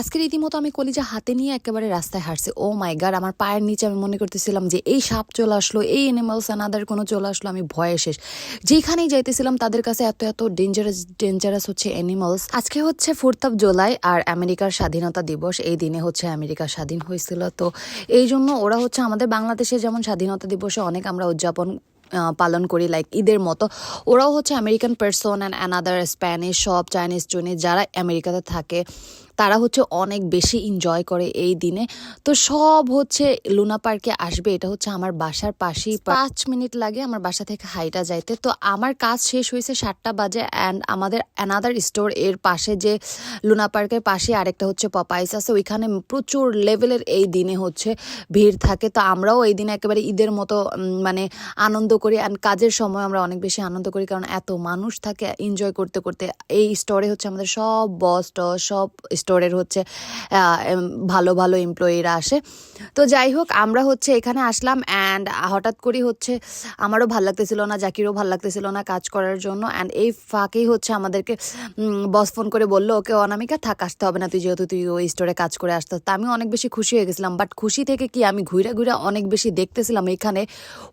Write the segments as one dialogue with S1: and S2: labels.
S1: আজকে রীতিমতো আমি কলিজা হাতে নিয়ে একেবারে রাস্তায় হাঁটছি। ও মাই গাড আমার পায়ের নিচে আমি মনে করতেছিলাম যে এই সাপ চলে আসলো, এই অ্যানিমালস আনাদার কোনো চলে আসলো, আমি ভয়ে শেষ। যেখানেই যাইতেছিলাম তাদের কাছে এত এত ডেঞ্জারাস ডেঞ্জারাস হচ্ছে অ্যানিমালস আজকে হচ্ছে ফোর্থ অফ জুলাই আর আমেরিকার স্বাধীনতা দিবস, এই দিনে হচ্ছে আমেরিকা স্বাধীন হয়েছিল। তো এই জন্য ওরা হচ্ছে আমাদের বাংলাদেশে যেমন স্বাধীনতা দিবসে অনেক আমরা উদযাপন পালন করি লাইক ঈদের মতো। ওরাও হচ্ছে American person and another Spanish সব চাইনিজ চুনিজ যারা আমেরিকাতে থাকে, তারা হচ্ছে অনেক বেশি এনজয় করে এই দিনে। তো সব হচ্ছে লুনা পার্কে আসবে, এটা হচ্ছে আমার বাসার পাশেই। পাঁচ মিনিট লাগে আমার বাসা থেকে হাইটা যাইতে। তো আমার কাজ শেষ হয়েছে সাতটা বাজে অ্যান্ড আমাদের অ্যানাদার স্টোর এর পাশে যে লুনা পার্কের পাশে আরেকটা হচ্ছে পপাইস আছে, ওইখানে প্রচুর লেভেলের এই দিনে হচ্ছে ভিড় থাকে। তো আমরাও এই দিনে একেবারে ঈদের মতো মানে আনন্দ করি অ্যান্ড কাজের সময় আমরা অনেক বেশি আনন্দ করি কারণ এত মানুষ থাকে এনজয় করতে করতে। এই স্টোরে হচ্ছে আমাদের সব বস টস, সব স্টোরের হচ্ছে ভালো ভালো এমপ্লয়িরা আসে। তো যাই হোক, আমরা হচ্ছে এখানে আসলাম অ্যান্ড হঠাৎ করে হচ্ছে আমারও ভালো লাগতেছিল না, জাকিরও ভালো লাগতেছিল না কাজ করার জন্য। অ্যান্ড এই ফাঁকেই হচ্ছে আমাদেরকে বস ফোন করে বলল, ওকে অনামিকা, থাক, আসতে হবে না, তুই যেহেতু তুই ওই স্টোরে কাজ করে আসতে তা আমি অনেক বেশি খুশি হয়ে গেছিলাম বাট খুশি থেকে কি আমি ঘুরে ঘুরে অনেক বেশি দেখতেছিলাম এখানে।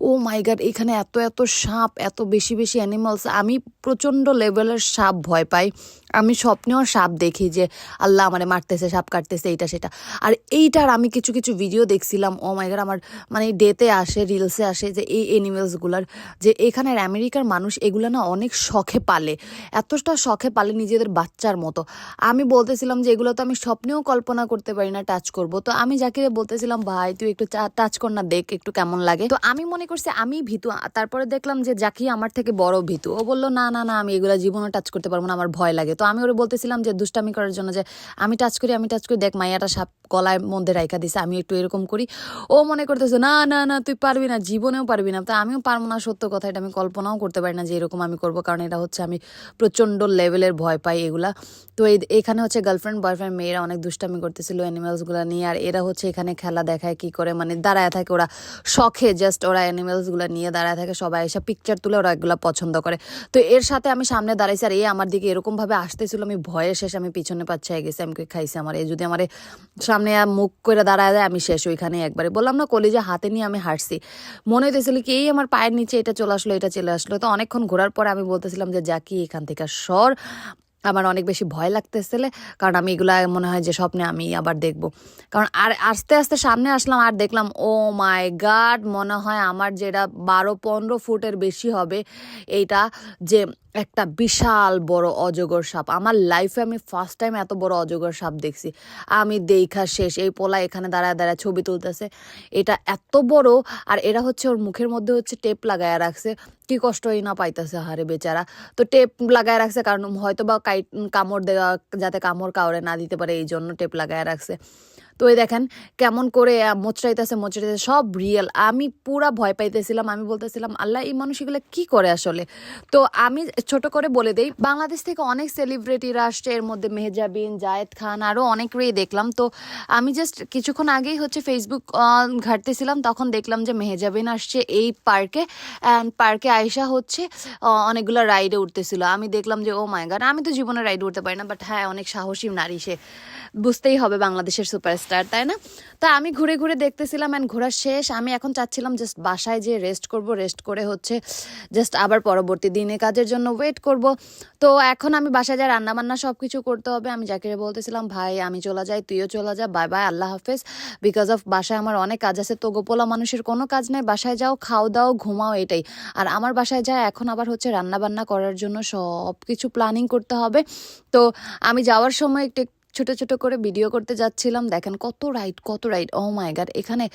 S1: ও মাই গাড এখানে এত এত সাপ, এত বেশি বেশি অ্যানিমালস আমি প্রচণ্ড লেভেলের সাপ ভয় পাই। আমি স্বপ্নেও সাপ দেখি যে, আল্লাহ আমারে মারতেছে, সাপ কাটতেছে, এইটা, সেটা। আর এইটার আমি কিছু কিছু ভিডিও দেখছিলাম ও মাই গড আমার মানে ডেতে আসে রিলসে আসে যে এই অ্যানিমেলসগুলার যে এখানের আমেরিকার মানুষ এগুলো না অনেক শখে পালে। এতটা শখে পালে নিজেদের বাচ্চার মতো। আমি বলতেছিলাম যে, এগুলো তো আমি স্বপ্নেও কল্পনা করতে পারি না টাচ করব। তো আমি জাকিরে বলতেছিলাম, ভাই, তুই একটু টাচ কর না, দেখ একটু কেমন লাগে। তো আমি মনে করছি, আমি ভীতু তারপরে দেখলাম যে জাকি আমার থেকে বড় ভীতু। ও বলল, না না না, আমি এগুলো জীবনে টাচ করতে পারব না, আমার ভয় লাগে। তো আমি ওরে বলতেছিলাম যে দুষ্টামি করার জন্য যে, আমি টাচ করি, আমি টাচ করি, দেখ মাইয়াটা সাপ গলায় মধ্যে রাইখা দিছে আমি একটু এরকম করি। ও মনে করতেছে, না না না, তুই পারবি না, জীবনেও পারবি না। তা আমিও পারব না, সত্য কথা, এটা আমি কল্পনাও করতে পারি না যে এরকম আমি করব, কারণ এটা হচ্ছে আমি প্রচণ্ড লেভেলের ভয় পাই এগুলা। তো এই, এখানে হচ্ছে গার্লফ্রেন্ড বয়ফ্রেন্ড মেয়েরা অনেক দুষ্টামি করতেছিল অ্যানিমেলসগুলো নিয়ে, আর এরা হচ্ছে এখানে খেলা দেখায়, কি করে মানে দাঁড়ায় থাকে ওরা শখে জাস্ট ওরা অ্যানিমেলসগুলো নিয়ে দাঁড়ায় থাকে, সবাই এসে পিকচার তুলে ওরা এগুলো পছন্দ করে। তো এর সাথে আমি সামনে দাঁড়াইছি আর এ আমার দিকে এরকমভাবে আসতেছিল, আমি ভয়ে শেষ আমি পিছনে পাচ্ছি গেছি, আমি খাইছি আমার। এই যদি আমার সামনে মুখ করে দাঁড়ায় দেয়, আমি শেষ ওইখানে একবারে। বললাম, না, কলিজা হাতে নিয়ে আমি হাঁটছি। মনে হইতেছিল কি, এই আমার পায়ের নিচে এটা চলে আসলো, এটা চলে আসলো। তো অনেকক্ষণ ঘোরার পরে আমি বলতেছিলাম যে, যাকি, এখান থেকে সর। আমার অনেক বেশি ভয় লাগতেছিল, কারণ আমি এগুলা মনে হয় যে স্বপ্নে আমি আবার দেখব। কারণ আর আস্তে আস্তে সামনে আসলাম, আর দেখলাম, ও মাই গাড, মনে হয় আমার যেটা বারো পনেরো ফুটের বেশি হবে, এইটা যে একটা বিশাল বড় অজগর সাপ। আমার লাইফে আমি ফার্স্ট টাইম এত বড় অজগর সাপ দেখছি। আমি দেখা শেষ, এই পোলা এখানে দাঁড়ায় দাঁড়ায় ছবি তুলতেছে। এটা এত বড়, আর এরা হচ্ছে ওর মুখের মধ্যে হচ্ছে টেপ লাগায় রাখছে। কি কষ্টই না পাইতেছে, হারে বেচারা। তো টেপ লাগায় রাখছে কারণ হয়তো বা কামড় দেওয়া যাতে কামড় কাউরে না দিতে পারে এই জন্য টেপ লাগায় রাখছে। তো এই দেখেন কেমন করে মোচড়াইতেছে মোচড়াইতেছে, সব রিয়েল আমি পুরা ভয় পাইতেছিলাম, আমি বলতেছিলাম, আল্লাহ, এই মানুষ এগুলো কি করে আসলে? তো আমি ছোট করে বলে দেই, বাংলাদেশ থেকে অনেক সেলিব্রিটিরা আসছে, এর মধ্যে মেহজাবিন, জায়েদ খান আরও অনেকেরই দেখলাম। তো আমি জাস্ট কিছুক্ষণ আগেই হচ্ছে ফেসবুক ঘাঁটতেছিলাম, তখন দেখলাম যে মেহজাবিন আসছে এই পার্কে অ্যান্ড পার্কে আয়সা হচ্ছে অনেকগুলো রাইডে উঠতেছিল। আমি দেখলাম যে ও মাই গাড আমি তো জীবনে রাইডে উঠতে পারি না বাট হ্যাঁ অনেক সাহসী নারী সে। বুঝতেই হবে বাংলাদেশের সুপারস্টার তাই না? তা আমি ঘুরে ঘুরে দেখতেছিলাম অ্যান্ড ঘোরা শেষ। আমি এখন চাচ্ছিলাম জাস্ট বাসায় যে রেস্ট করব রেস্ট করে হচ্ছে জাস্ট আবার পরবর্তী দিনে কাজের জন্য ওয়েট করব। তো এখন আমি বাসায় যা রান্না বান্না সব কিছু করতে হবে, আমি জাকিরে বলতেছিলাম, ভাই, আমি চলে যাই, তুইও চলে যা বাই বাই আল্লাহ হাফেজ। বিকজ অফ বাসায় আমার অনেক কাজ আছে, তো গোপোলা মানুষের কোনো কাজ নাই, বাসায় যাও, খাও দাও, ঘুমাও, এটাই। আর আমার বাসায় যা, এখন আবার হচ্ছে রান্না বান্না করার জন্য সব কিছু প্ল্যানিং করতে হবে। তো আমি যাওয়ার সময় একটু ছোট ছোট করে ভিডিও করতে যাচ্ছিলাম। দেখেন কত রাইড কত রাইড ও মাই গাড এখানে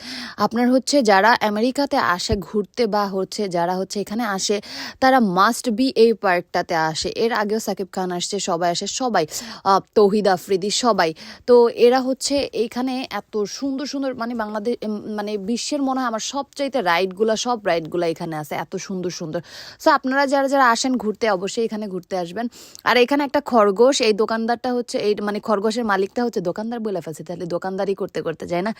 S1: আপনার হচ্ছে যারা আমেরিকাতে আসে, ঘুরতে বা হচ্ছে যারা হচ্ছে এখানে আসে, তারা মাস্ট বি এই পার্কটাতে আসে। এর আগেও সাকিব খান আসছে, সবাই আসে, সবাই তৌহিদ আফ্রিদি, সবাই। তো এরা হচ্ছে এইখানে এত সুন্দর সুন্দর মানে বাংলাদেশ মানে বিশ্বের মনে হয় আমার সবচাইতে রাইডগুলো সব রাইডগুলো এখানে আছে, এত সুন্দর সুন্দর। সো আপনারা যারা যারা আসেন ঘুরতে, অবশ্যই এখানে ঘুরতে আসবেন। আর এখানে একটা খরগোশ, এই দোকানদারটা হচ্ছে এই মানে খরগোশ খরগোশের মালিকটা হচ্ছে দোকানদার বলে ফেলছে, তাহলে দোকানদারি করতে করতে যায় না?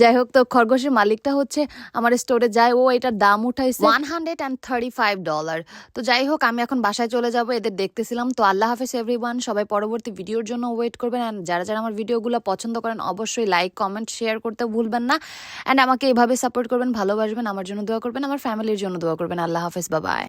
S1: যাই হোক, তো খরগোশের মালিকটা হচ্ছে আমার স্টোরে যায়, ও এটার দাম উঠাইছে one hundred and thirty five dollar তো যাই হোক, আমি এখন বাসায় চলে যাব, এদের দেখতেছিলাম। তো আল্লাহ হাফেজ এভরিওয়ান সবাই পরবর্তী ভিডিওর জন্য ওয়েট করবেন। অ্যান্ড যারা যারা আমার ভিডিওগুলো পছন্দ করেন, অবশ্যই লাইক কমেন্ট শেয়ার করতে ভুলবেন না। অ্যান্ড আমাকে এভাবে সাপোর্ট করবেন, ভালোবাসবেন, আমার জন্য দোয়া করবেন, আমার ফ্যামিলির জন্য দোয়া করবেন। আল্লাহ হাফেজ বাবাই